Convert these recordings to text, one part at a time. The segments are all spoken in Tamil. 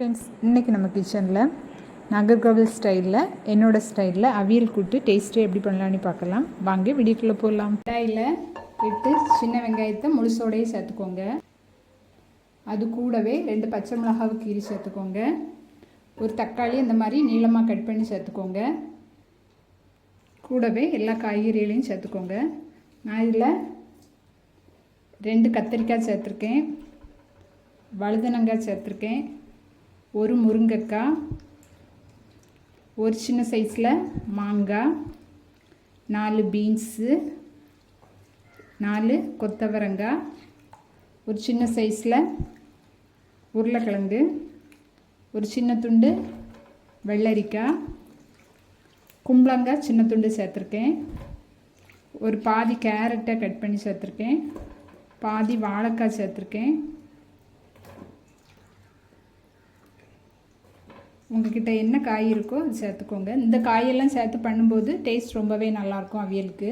ஃப்ரெண்ட்ஸ் இன்றைக்கி நம்ம கிச்சனில் நாகர்கோவில் ஸ்டைலில் என்னோடய ஸ்டைலில் அவியல் கூட்டு டேஸ்ட்டு எப்படி பண்ணலான்னு பார்க்கலாம். வாங்க வீடியோக்குள்ளே போடலாம் கடாயில் விட்டு சின்ன வெங்காயத்தை முழுசோடையே சேர்த்துக்கோங்க. அது கூடவே ரெண்டு பச்சை மிளகாவை கீரி சேர்த்துக்கோங்க. ஒரு தக்காளி இந்த மாதிரி நீளமாக கட் பண்ணி சேர்த்துக்கோங்க. கூடவே எல்லா காய்கறிகளையும் சேர்த்துக்கோங்க. நான் இதில் ரெண்டு கத்திரிக்காய் சேர்த்துருக்கேன். வழுதனங்காய் சேர்த்துருக்கேன். ஒரு முருங்கைக்காய் ஒரு சின்ன சைஸில் மாங்காய் நாலு பீன்ஸு நாலு கொத்தவரங்காய் ஒரு சின்ன சைஸில் உருளைக்கிழங்கு ஒரு சின்ன துண்டு வெள்ளரிக்காய் கும்பளங்காய் சின்ன துண்டு சேர்த்துருக்கேன். ஒரு பாதி கேரட்டை கட் பண்ணி சேர்த்துருக்கேன். பாதி வாழைக்காய் சேர்த்துருக்கேன். உங்கள்கிட்ட என்ன காய் இருக்கோ அது சேர்த்துக்கோங்க. இந்த காயெல்லாம் சேர்த்து பண்ணும்போது டேஸ்ட் ரொம்பவே நல்லாயிருக்கும் அவியலுக்கு.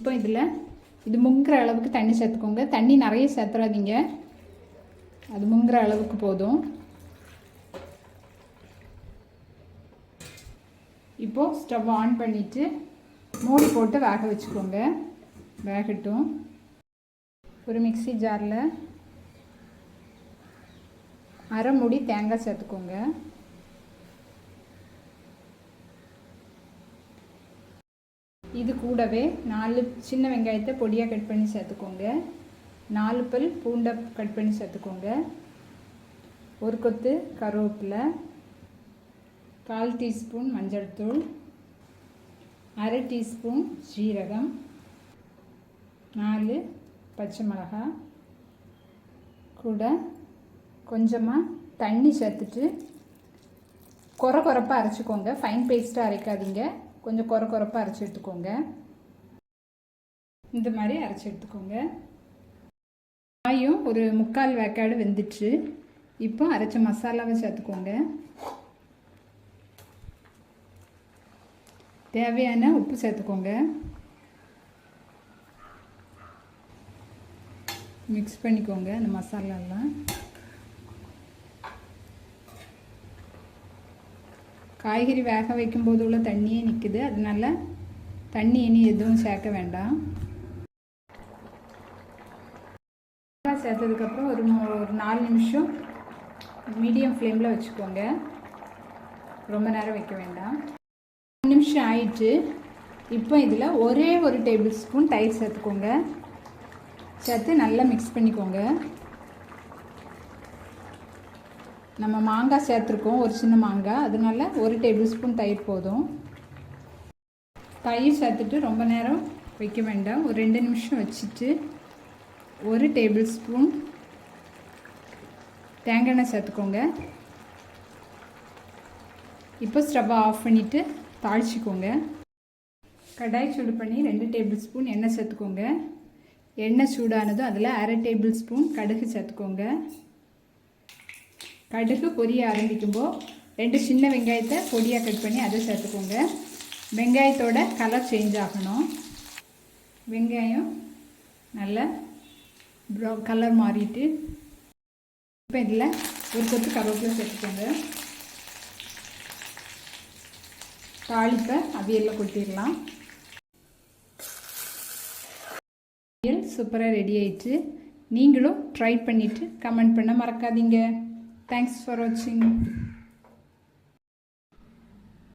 இப்போ இதில் இது முங்குற அளவுக்கு தண்ணி சேர்த்துக்கோங்க. தண்ணி நிறைய சேர்த்துறாதீங்க. அது முங்குற அளவுக்கு போதும். இப்போது ஸ்டவ் ஆன் பண்ணிவிட்டு மூடி போட்டு வேக வச்சுக்கோங்க. வேகட்டும். ஒரு மிக்சி ஜாரில் அரை மூடி தேங்காய் சேர்த்துக்கோங்க. இது கூடவே நாலு சின்ன வெங்காயத்தை பொடியாக கட் பண்ணி சேர்த்துக்கோங்க. நாலு பல் பூண்டை கட் பண்ணி சேர்த்துக்கோங்க. ஒரு கொத்து கருவேப்பிலை கால் டீஸ்பூன் மஞ்சள் தூள் அரை டீஸ்பூன் ஜீரகம் நாலு பச்சை மிளகாய் கூட கொஞ்சமாக தண்ணி சேர்த்துட்டு குறை குறைப்பாக அரைச்சிக்கோங்க. ஃபைன் பேஸ்ட்டாக அரைக்காதீங்க. கொஞ்சம் குறை குறைப்பாக அரைச்சி எடுத்துக்கோங்க. இந்த மாதிரி அரைச்சி எடுத்துக்கோங்க. காயும் ஒரு முக்கால் வேக்காடு வெந்துச்சு இப்போ அரைச்ச மசாலாவை சேர்த்துக்கோங்க. தேவையான உப்பு சேர்த்துக்கோங்க. மிக்ஸ் பண்ணிக்கோங்க அந்த மசாலாலாம். காய்கறி வேக வைக்கும்போது உள்ள தண்ணியே நிற்குது அதனால தண்ணி இனி எதுவும் சேர்க்க வேண்டாம். சேர்த்ததுக்கப்புறம் ஒரு ஒரு நாலு நிமிஷம் மீடியம் ஃப்ளேமில் வச்சுக்கோங்க. ரொம்ப நேரம் வைக்க வேண்டாம். நிமிஷம் ஆயிடுச்சு இப்போ இதில் ஒரே ஒரு டேபிள் ஸ்பூன் தயிர் சேர்த்துக்கோங்க. சேர்த்து நல்லா மிக்ஸ் பண்ணிக்கோங்க. நம்ம மாங்காய் சேர்த்துருக்கோம் ஒரு சின்ன மாங்காய். அதனால ஒரு டேபிள் ஸ்பூன் தயிர் போதும். தயிர் சேர்த்துட்டு ரொம்ப நேரம் வைக்க வேண்டாம். ஒரு ரெண்டு நிமிஷம் வச்சுட்டு ஒரு டேபிள் ஸ்பூன் தேங்காய் எண்ணெய் சேர்த்துக்கோங்க. இப்போ ஸ்டவ்வை ஆஃப் பண்ணிவிட்டு தாளிச்சிக்கோங்க. கடாய் சூடு பண்ணி ரெண்டு டேபிள் ஸ்பூன் எண்ணெய் சேர்த்துக்கோங்க. எண்ணெய் சூடானதும் அதில் அரை டேபிள் ஸ்பூன் கடுகு சேர்த்துக்கோங்க. கடுகு பொரிய ஆரம்பிக்கும்போது ரெண்டு சின்ன வெங்காயத்தை பொடியாக கட் பண்ணி அதை சேர்த்துக்கோங்க. வெங்காயத்தோட கலர் சேஞ்ச் ஆகணும். வெங்காயம் நல்லா ப்ரௌ கலர் மாறிட்டு இப்போ இதில் ஒரு கொத்து கருவேப்பிலை சேர்த்துக்கோங்க. தாளிப்பை அவியலில் கொட்டிடலாம். அவியல் சூப்பராக ரெடி ஆயிடுச்சு நீங்களும் ட்ரை பண்ணிவிட்டு கமெண்ட் பண்ண மறக்காதீங்க. தேங்க்ஸ் ஃபார் வாட்சிங்